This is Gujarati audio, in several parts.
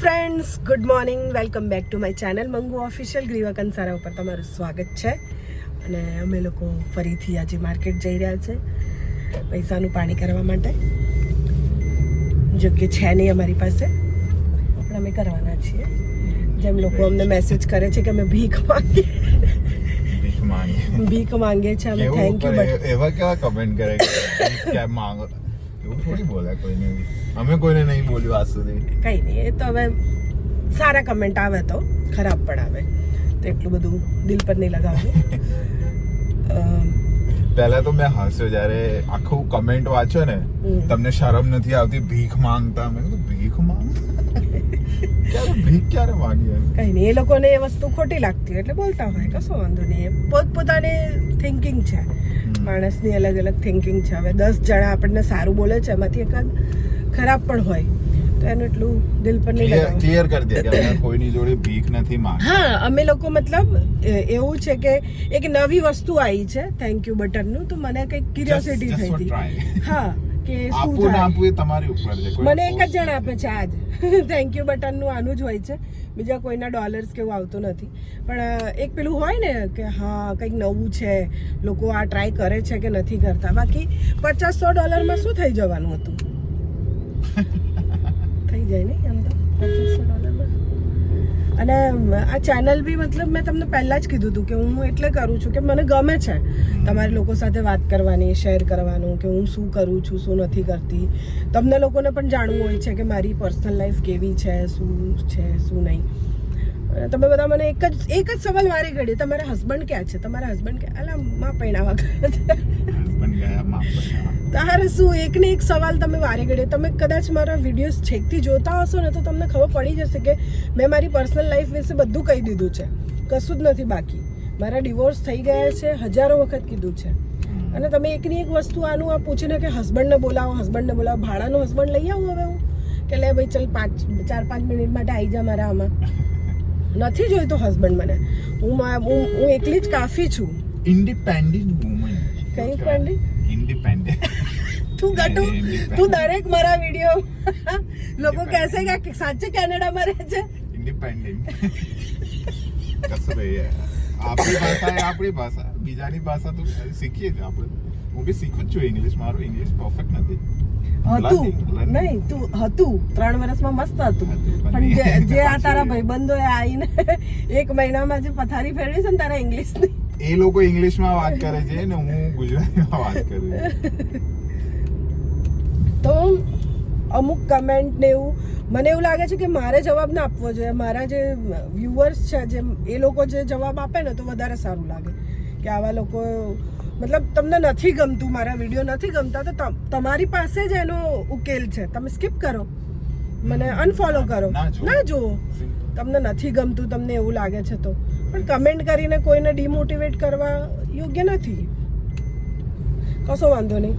Friends good morning welcome back to my channel Mangu official Griva Kansara ઉપર તમારું સ્વાગત છે. અને અમે લોકો ફરીથી આજે માર્કેટ જઈ રહ્યા છે પૈસાનું પાણી કરવા માટે. જો કે છે નહીં અમારી પાસે પણ અમે કરવાના છીએ. જેમ લોકો અમને મેસેજ કરે છે કે અમે ભીખ માંગીએ. ભીખ માંગી ભીખ માંગીએ છીએ અમે થેન્ક યુ બટ એવા કેવા કમેન્ટ કરે કે માંગો? એવું થોડી બોલે કોઈને અમે કોઈને નહીં બોલ્યું આજ સુધી. કંઈ નહીં એ તો હવે સારા કમેન્ટ આવે તો ખરાબ પણ આવે. તો એટલું બધું દિલ પર નહીં લગાવવું. પહેલા તો મેં હસ્યો જ્યારે આખું કમેન્ટ વાંચ્યો ને તમને શરમ નથી આવતી ભીખ માંગતા? મેં કીધું ભીખ માંગ? ક્યારે ભીખ ક્યારે માંગી કંઈ નહીં એ લોકોને એ વસ્તુ ખોટી લાગતી હોય એટલે બોલતા હોય કશો વાંધો નહીં. પોતપોતાની થિંકિંગ છે. માણસની અલગ અલગ થિંકિંગ છે. હવે દસ જણા આપણને સારું બોલે છે એમાંથી એકાદ ખરાબ પણ હોય તો એનું એટલું દિલ પર નહીં ક્લિયર કરી દે કે કોઈની જોડે ભીખ નથી માંગતા. હા અમે લોકો મતલબ એવું છે કે એક નવી વસ્તુ આવી છે થેન્ક યુ બટનનું તો મને કંઈક ક્યુરિયોસિટી થઈ હતી હા કે શું આપવું ના થાય? આપવું એ તમારી ઉપર છે. કોઈ મને એક જ જણ આપે છે આજ. થેન્ક યુ બટનનું આનું જ હોય છે. બીજા કોઈના ડોલર્સ કેવું આવતું નથી. પણ એક પેલું હોય ને કે હા કંઈક નવું છે લોકો આ ટ્રાય કરે છે કે નથી કરતા. બાકી પચાસ સો ડોલરમાં શું થઈ જવાનું હતું? થઈ જાય નહીં એમ તો? પચાસ સો ડોલરમાં અને આ ચેનલ બી મતલબ મેં તમને પહેલાં જ કીધું હતું કે હું એટલે કરું છું કે મને ગમે છે તમારી લોકો સાથે વાત કરવાની શેર કરવાનું, કે હું શું કરું છું, શું નથી કરતી. તમને લોકોને પણ જાણવું હોય છે કે મારી પર્સનલ લાઈફ કેવી છે, શું છે, શું નહીં. તમે બધા મને એક જ એક જ સવાલ મારી ઘડી તમારા હસબન્ડ ક્યાં છે? તમારા હસબન્ડ ક્યાં? અલા માં પૈણાવા ગયા છે. તારે શું? એક ને એક સવાલ તમે વારે ઘડે તમે કદાચ મારા વિડીયોઝ છેકથી જોતા હશો ને તો તમને ખબર પડી જશે કે મેં મારી પર્સનલ લાઈફ વિશે બધું કહી દીધું છે. કશું જ નથી બાકી. મારા ડિવોર્સ થઈ ગયા છે હજારો વખત કીધું છે. અને તમે એકની એક વસ્તુ આનું આ પૂછીને કે હસબન્ડને બોલાવો હસબન્ડને બોલાવો ભાડાનો હસબન્ડ લઈ આવું હવે હું? કે લે ભાઈ ચલ પાંચ ચાર પાંચ મિનિટ માટે આવી જા મારા આમાં. નથી જોઈતો હસબન્ડ મને. હું હું એકલી જ કાફી છું. ઇન્ડિપેન્ડન્ટ વુમન કઈ પેન્ડી Independent. તું ગટુ તું દરેક મારા વીડિયો લોકો કહેશે કે સાચે કેનેડામાં રહે છે. ઇન્ડિપેન્ડન્ટ કશું નહીં આપણી ભાષા એ આપણી ભાષા. બીજાની ભાષા તો શીખીએ જ આપણે. હું બી શીખું જ છું ઇંગ્લિશ મારું ઇંગ્લિશ પરફેક્ટ નથી. હતું. નહીં તું હતું. ત્રણ વર્ષમાં મસ્ત હતું. પણ જે આ તારા એ- આવીને એક મહિનામાં જે પથારી ફેરવી છે ને તારા ઇંગ્લિશની એ લોકો ઇંગ્લિશમાં વાત કરે છે ને હું ગુજરાતીમાં વાત કરું છું. તો અમુક કમેન્ટ ને એવું મને એવું લાગે છે કે મારે જવાબ ના આપવો જોઈએ. મારા જે વ્યુઅર્સ છે જે એ લોકો જે જવાબ આપે ને તો વધારે સારું લાગે. કે આવા લોકો મતલબ તમને નથી ગમતું મારા વીડિયો નથી ગમતા તો તમ- તમારી પાસે જ એનો ઉકેલ છે. તમે સ્કીપ કરો. મને અનફોલો કરો. ના જુઓ. તમને નથી ગમતું તમને એવું લાગે છે તો. પણ કમેન્ટ કરીને કોઈને ડિમોટિવેટ કરવા યોગ્ય નથી. કશો વાંધો નહીં.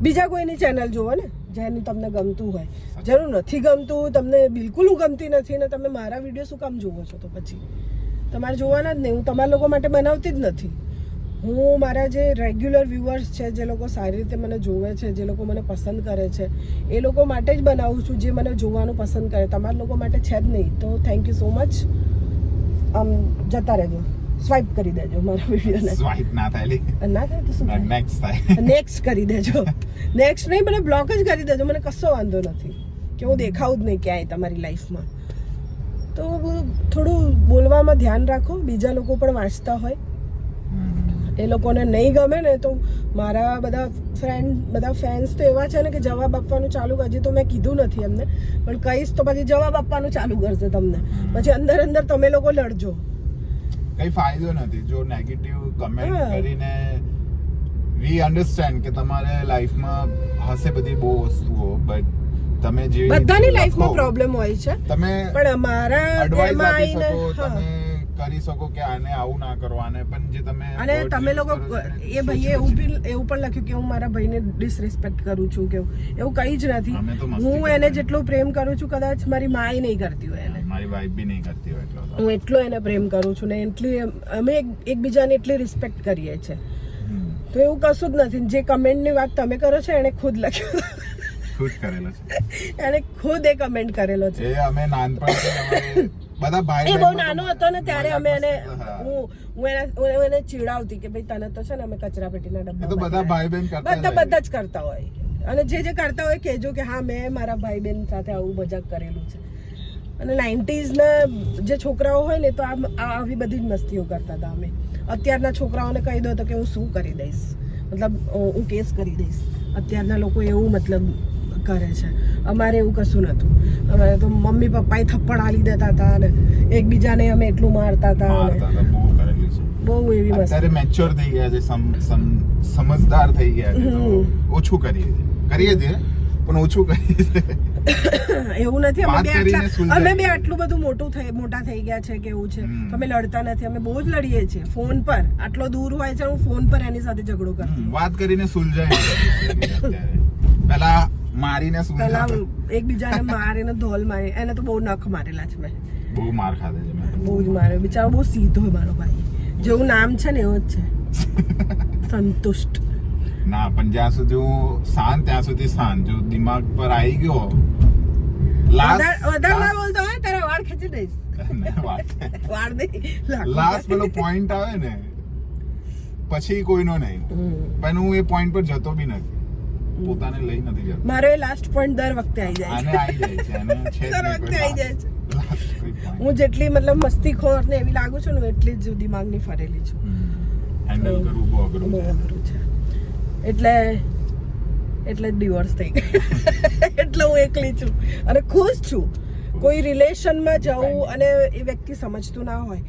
બીજા કોઈની ચેનલ જુઓ ને, જેનું તમને ગમતું હોય. જેનું નથી ગમતું, તમને બિલકુલ ગમતી નથી ને તમે મારા વીડિયો શું કામ જુઓ છો તો પછી? તમારે જોવાના જ નહીં. હું તમારા લોકો માટે બનાવતી જ નથી. હું મારા જે રેગ્યુલર વ્યુઅર્સ છે જે લોકો સારી રીતે મને જોવે છે જે લોકો મને પસંદ કરે છે એ લોકો માટે જ બનાવું છું જે મને જોવાનું પસંદ કરે. તમારા લોકો માટે છે જ નહીં. તો થેન્ક યુ સો મચ આમ જતા રહેજો. સ્વાઇપ કરી દેજો મારા વિડીયોને. સ્વાઇપ ના થાય ના થાય તો શું નેક્સ્ટ થાય. નેક્સ્ટ કરી દેજો. નેક્સ્ટ નહીં મને બ્લોક જ કરી દેજો. મને કશો વાંધો નથી. કે હું દેખાવું જ નહીં ક્યાંય તમારી લાઈફમાં તો થોડું બોલવામાં ધ્યાન રાખો. બીજા લોકો પણ વાંચતા હોય. એ લોકોને નહીં ગમે ને તો મારા બધા ફ્રેન્ડ બધા ફેન્સ તો એવા છે ને કે જવાબ આપવાનું ચાલુ હજી તો મેં કીધું નથી એમને. પણ કહીશ તો પછી જવાબ આપવાનું ચાલુ કરશે તમને. પછી અંદર અંદર તમે લોકો લડજો. કઈ ફાયદો નથી. જો નેગેટિવ કમેન્ટ કરીને વી અન્ડરસ્ટેન્ડ કે તમારે લાઈફમાં હશે બધી બહુ વસ્તુઓ બટ તમે જે બધાની લાઈફમાં પ્રોબ્લેમ હોય છે. તમે પણ અમારા એડવાઇસ આપી આવીને શકો તમે કરી શકો કે આને આવું ના કરો આને પણ જે તમે અને તમે લોકો એ ભાઈએ એવું બી એવું પણ લખ્યું કે હું મારા ભાઈને ડિસરિસ્પેક્ટ કરું છું કે એવું. કંઈ જ નથી. હું એને જેટલો પ્રેમ કરું છું કદાચ મારી માય નહીં કરતી હોય એને. મારી વાઈફ બી નહીં કરતી હોય એટલો હું એટલો એને પ્રેમ કરું છું ને એટલી અમે એકબીજાને એટલી રિસ્પેક્ટ કરીએ છીએ. તો એવું કશું જ નથી. જે કમેન્ટની વાત તમે કરો છો એણે ખુદ લખ્યું. ખુદ કરેલો છે. એને ખુદ એ કમેન્ટ કરેલો છે. એ અમે નાનપણથી અમારે બધા ભાઈ એ બહુ નાનો હતો ને ત્યારે અમે એને હું. હું એને હું એને ચીડાવતી કે ભાઈ તને તો છે ને અમે કચરા પેટીના ડબ્બા તો બધા ભાઈ બહેન કરતા બધા જ બધા જ કરતા હોય. અને જે જે કરતા હોય કહેજો કે હા મેં મારા ભાઈ બહેન સાથે આવું મજાક કરેલું છે. અને નાઇન્ટીઝના જે છોકરાઓ હોય ને તો આ આ- આવી બધી જ મસ્તીઓ કરતા હતા અમે. અત્યારના છોકરાઓને કહી દો તો કે હું શું કરી દઈશ? મતલબ હું કેસ કરી દઈશ. અત્યારના લોકો એવું મતલબ કરે છે. અમારે એવું કશું નહોતું. અમારે તો મમ્મી પપ્પાએ થપ્પડ આલી દેતા હતા અને એકબીજાને અમે એટલું મારતા હતા બહુ એવી મસ્તી. અત્યારે મેચ્યોર થઈ ગયા છે સમ સમ સમજદાર થઈ ગયા છે ઓછું કરીએ કરીએ છીએ પણ ઓછું કરીએ છીએ. એવું નથી અમે અમે બે આટલું બધું મોટું થઈ મોટા થઈ ગયા છે કે એવું છે. અમે લડતા નથી અમે બહુ જ લડીએ છીએ. ફોન પર આટલો દૂર હોય છે હું ફોન પર એની સાથે ઝઘડો કરું. વાત કરીને સુલઝાય નથી અત્યારે શું મારીને પેલા એકબીજાને મારીને ધોલ મારી એને તો બહુ નખ મારેલા છે મેં. બહુ માર ખાધે છે મેં બહુ જ માર્યો. બિચારો બહુ સીધો મારો ભાઈ. જેવું નામ છે ને એવું જ છે. સંતુષ્ટ. ના પણ જ્યાં સુધી હું શાંત ત્યાં સુધી શાંત. જો દિમાગ પર આવી ગયો હોય લાસ્ટ પેલો પોઈન્ટ આવે ને પછી કોઈનો નહીં. પણ હું એ પોઈન્ટ પર જતો બી નથી. પોતાને લઈ નથી જતો. મારો એ લાસ્ટ પોઈન્ટ દર વખતે આવી જાય આને આવી જાય છે અને છે દર વખતે આવી જાય છે. હું જેટલી મતલબ મસ્તીખોર ને એવી લાગુ છું ને એટલી જ દિમાગની ફરેલી છું. હેન્ડલ કરવું બહુ અઘરું છે. એટલે એટલે ડિવોર્સ થઈ ગઈ. એટલે હું એકલી છું અને ખુશ છું. કોઈ રિલેશનમાં જવું અને એ વ્યક્તિ સમજતું ના હોય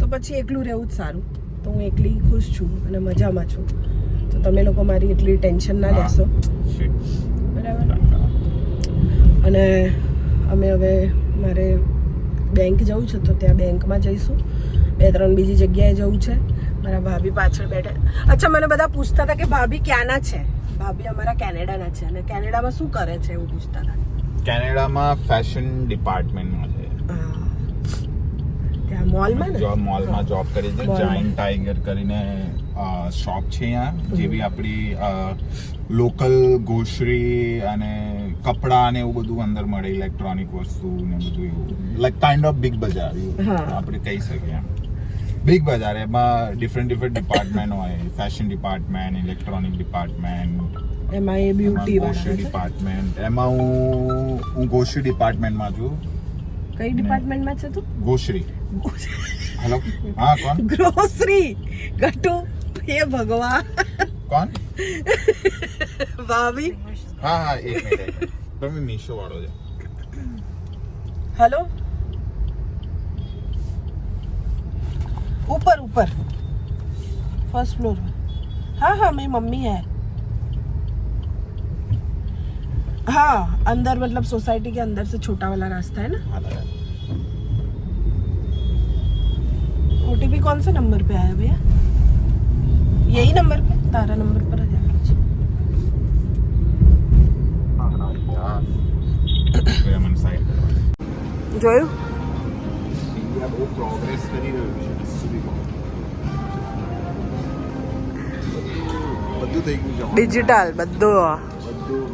તો પછી એકલું રહેવું જ સારું. તો હું એકલી ખુશ છું અને મજામાં છું. તમે લોકો મારી એટલી ટેન્શન ના લેશો. બરાબર? અને અમે હવે મારે બેંક જવું છે તો ત્યાં બેંકમાં જઈશું. બે ત્રણ બીજી જગ્યાએ જવું છે. મારા ભાભી પાછળ બેઠા. અચ્છા મને બધા પૂછતા હતા કે ભાભી ક્યાંના છે? ભાભી અમારા કેનેડાના છે. અને કેનેડામાં શું કરે છે એવું પૂછતા હતા. કેનેડામાં ફેશન ડિપાર્ટમેન્ટમાં છે. ત્યાં મોલમાં ને? જોબ મોલમાં જોબ કરી છે. જાઇન્ટ ટાઈગર કરીને શોપ છે અહીંયા જેવી આપણી લોકલ ગોશરી અને કપડાં ને એવું બધું અંદર મળે ઇલેક્ટ્રોનિક વસ્તુ ને બધું એવું. લાઈક કાઇન્ડ ઓફ બિગ બજાર આપણે કહી શકીએ બિગ બજાર એમાં ડિફરન્ટ ડિફરન્ટ ડિપાર્ટમેન્ટ હોય. ફેશન ડિપાર્ટમેન્ટ ઇલેક્ટ્રોનિક ડિપાર્ટમેન્ટ એમાં એ બ્યુટી ગોશરી ડિપાર્ટમેન્ટ એમાં હું હું ગોશરી ડિપાર્ટમેન્ટમાં છું. કઈ ડિપાર્ટમેન્ટમાં છે તું? ગોશરી હેલો હા કોણ? ગ્રોસરી ગટુ हे भगवान। कौन? भाभी। हाँ हाँ एक मिनट तो मैं मीशो वालों जा हेलो? ऊपर ऊपर। फ़र्स्ट फ्लोर हाँ हाँ मेरी मम्मी है। हाँ अंदर मतलब सोसाइटी के अंदर से छोटा वाला रास्ता है ना? हाँ, ओटीपी कौन से नंबर पे आया भैया? यही नंबर पे तारा नंबर पर आ जाएगा હા, હા, યાર. હવે મને side કરવા. જોયું ઇન્ડિયા બહુ પ્રોગ્રેસ કરી રહ્યું છે કશું બી કહો. બધું થઈ ગયું છે ડિજિટલ બધું બધું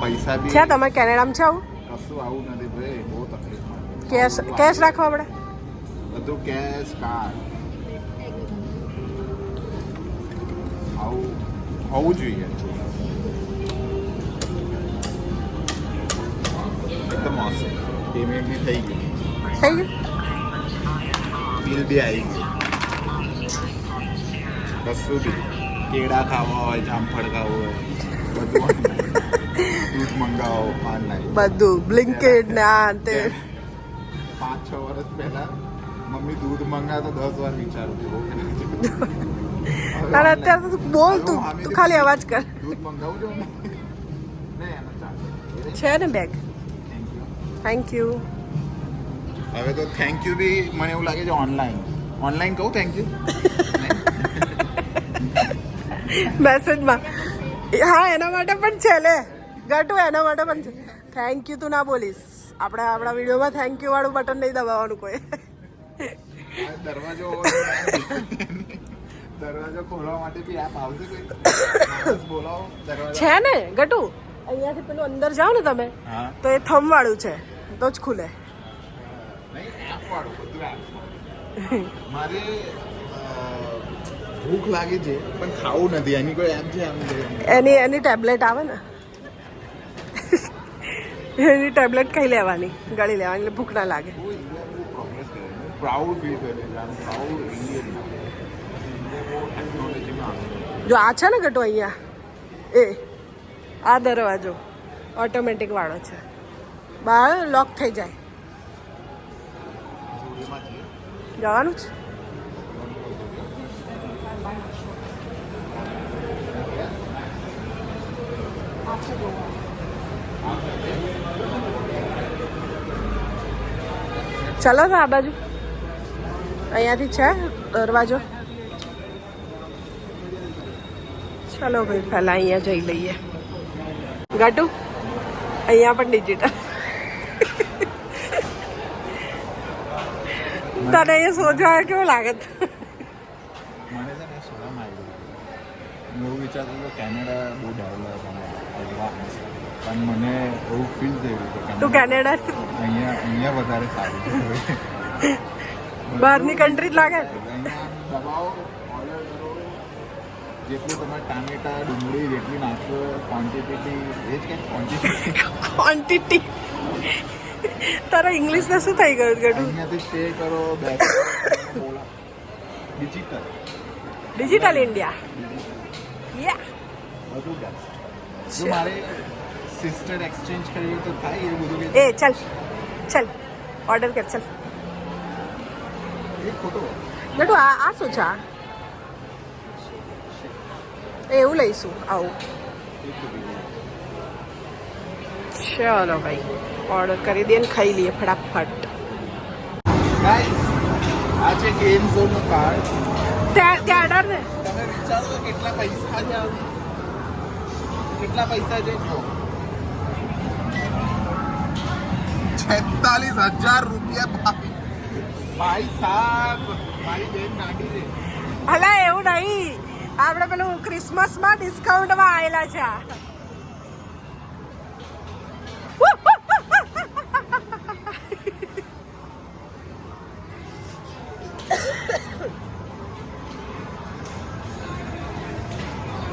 પૈસા બી છે તમે કેનેડામાં છે આવું કશું આવું નથી ભાઈ બહુ તકલીફ કેશ કેશ રાખવા પડે બધું કેશ કાર્ડ આવું હોવું જોઈએ એકદમ awesome. પેમેન્ટ બી થઈ ગયું થઈ ગયું બિલ બી આવી ગયું કશું બી કેળા ખાવા હોય જામફળ ખાવું હોય બધું online. દૂધ મંગાવો ઓનલાઈન બધું બ્લિંકેટ ને આ તે પાંચ છ વર્ષ પહેલા મમ્મી દૂધ મંગાવે તો દસ વાર વિચારું છું બહુ અત્યારે તો બોલ તું તું ખાલી અવાજ કર. દૂધ મંગાવું છું ને? છે ને બેગ થેન્ક યુ હવે તો થેન્ક યુ બી મને એવું લાગે છે ઓનલાઈન ઓનલાઈન કહું થેન્ક યુ મેસેજમાં હા એના માટે પણ છે લે. ગટુ એના માટે પણ છે. થેન્ક યુ તું ના બોલીશ. આપણે આપણા વિડીયોમાં થેન્ક યુ વાળું બટન નહીં દબાવવાનું કોઈ. દરવાજો દરવાજો ખોલવા માટે બી એપ આવશે કોઈ બોલાવો દરવાજો છે ને ગટુ? અહીંયાથી પેલું અંદર જાઓ ને તમે તો એ થમ વાળું છે તો જ ખુલે. મારે ભૂખ લાગે છે પણ ખાવું નથી એની કોઈ એમ છે? એની એની ટેબ્લેટ આવે ને. એની ટેબ્લેટ ખાઈ લેવાની ગળી લેવાની એટલે ભૂખ ના લાગે. બહુ ઇન્ડિયા બહુ પ્રોગ્રેસ કરે છે પ્રાઉડ ફીલ કરે છે આમ પ્રાઉડ ઇન્ડિયન ઇન્ડિયા બહુ ટેકનોલોજીમાં આગળ જો આ છે ને ગટુ અહીંયા એ આ દરવાજો ઓટોમેટિક વાળો છે બહાર લોક થઈ જાય સુરતમાં છીએ જવાનું છે ચલો તો આ બાજુ અહીંયાથી છે દરવાજો. ચલો ભાઈ પહેલાં અહીંયા જઈ લઈએ. ગાટુ અહીંયા પણ ડિજિટલ તને સોજો આવે કેવું લાગે? મને છે ને શરમ આવી હું એવું વિચારતો હતો કેનેડા બહુ ડેવલપ પણ મને એવું ફીલ થયું તું કેનેડા કેનેડા? અહીંયા અહીંયા વધારે સારું બહારની કન્ટ્રી જ લાગે. દબાવો જેટલું તમે ટામેટા ડુંગળી જેટલી નાખો ક્વોન્ટિટી એ જ કે ક્વોન્ટિટી ક્વોન્ટિટી તારા ઇંગ્લિશને શું થઈ ગયું ગઢું? અહીંયાથી સ્ટે કરો ડિજિટલ ડિજિટલ ઇન્ડિયા યા બધું બેસ્ટ જો મારે સિસ્ટર એક્સચેન્જ કરવી તો થાય એ બધું એ ચલ. ચાલ. ઓર્ડર કર ચલ. એ ખોટો આ આ શું છે એવું લઈશું આવું. ચાલો ભાઈ ઓર્ડર કરી ને ખાઈ લઈએ ફટાફટ. આ છે ગેમ ઝોન નો કાર્ડ ત્યાં ને. તમે વિચારો કેટલા પૈસા છે કેટલા પૈસા છે? જો છેતાલીસ હજાર રૂપિયા ભાઈ સાહેબ મારી બેન નાની છે. અલા, એવું નહીં. આપણે પેલું ક્રિસમસમાં ડિસ્કાઉન્ટમાં આવેલા છે.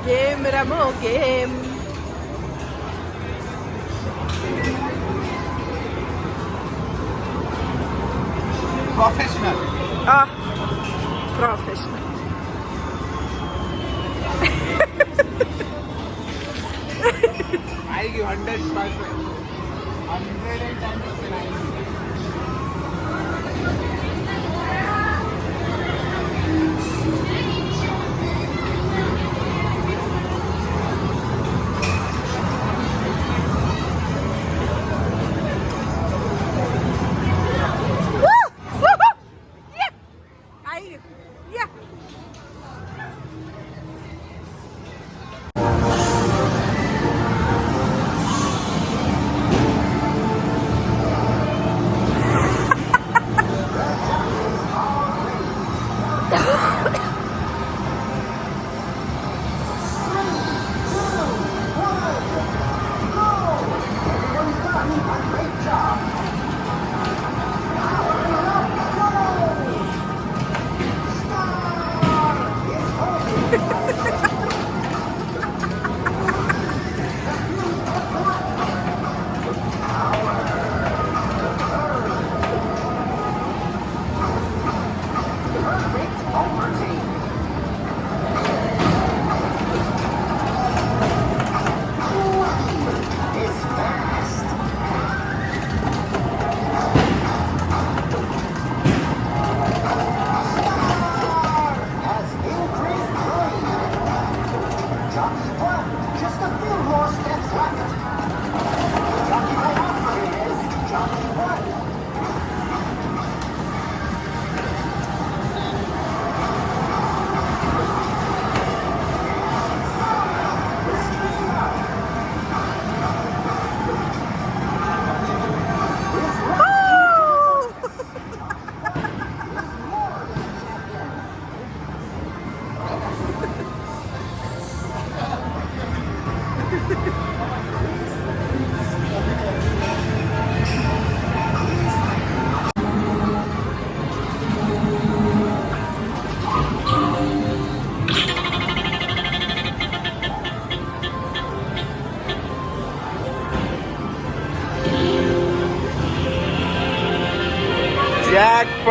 ગેમ રમો game Professional. Ah, professional. I give 100 percent. 110 percent.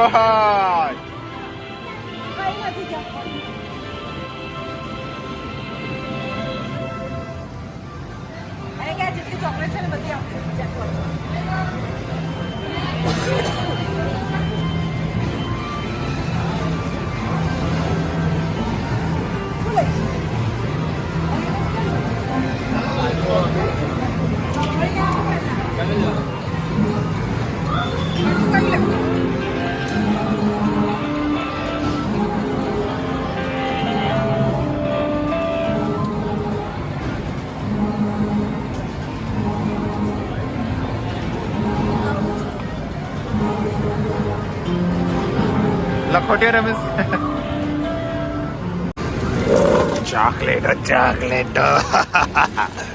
Jackpot કઈ નથી jackpot. અને કે આ જેટલી ચોકલેટ છે ને બધી આપશે jackpot. શું લખોટિયા રમેશ. ચોકલેટ ચોકલેટ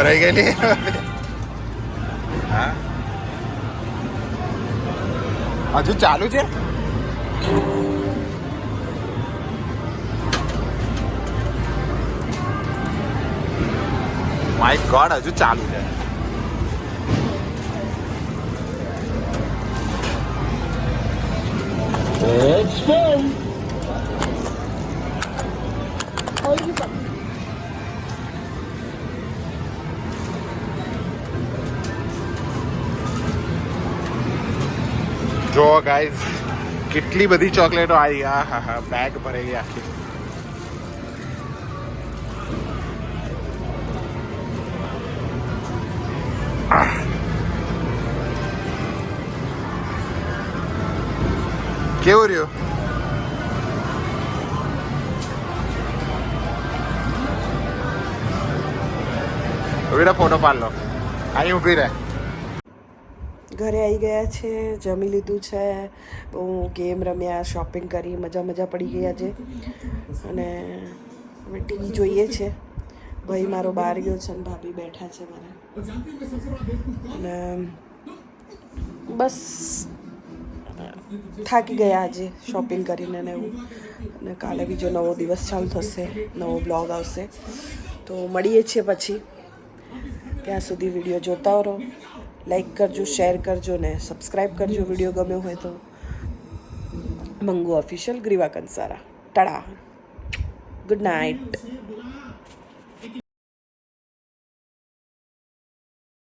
અરે ભરાઈ ગયેલી હા હજુ ચાલુ છે માય ગોડ હજુ ચાલુ છે Only જો ગાઈઝ કેટલી બધી ચોકલેટો આવી આ, હા હા બેગ ભરેલી આખી. કેવું રહ્યું? ઊભી ફોટો પાડ લો. અહીં ઊભી રહે. ઘરે આવી ગયા છે, જમી લીધું છે. હું ગેમ રમ્યા શોપિંગ કરી, મજા મજા પડી ગઈ આજે અને હવે ટીવી જોઈએ છે. ભાઈ મારો બહાર ગયો છે અને ભાભી બેઠા છે મારા. અને બસ થાકી ગયા આજે શોપિંગ કરીને ને એવું. અને કાલે બીજો નવો દિવસ ચાલુ થશે, નવો બ્લોગ આવશે. તો મળીએ છીએ પછી. ત્યાં સુધી વીડિયો જોતા રહો. લાઈક કરજો શેર કરજો ને સબસ્ક્રાઈબ કરજો વીડિયો ગમ્યો હોય તો. Mangu official Griva Kansara. Tada good night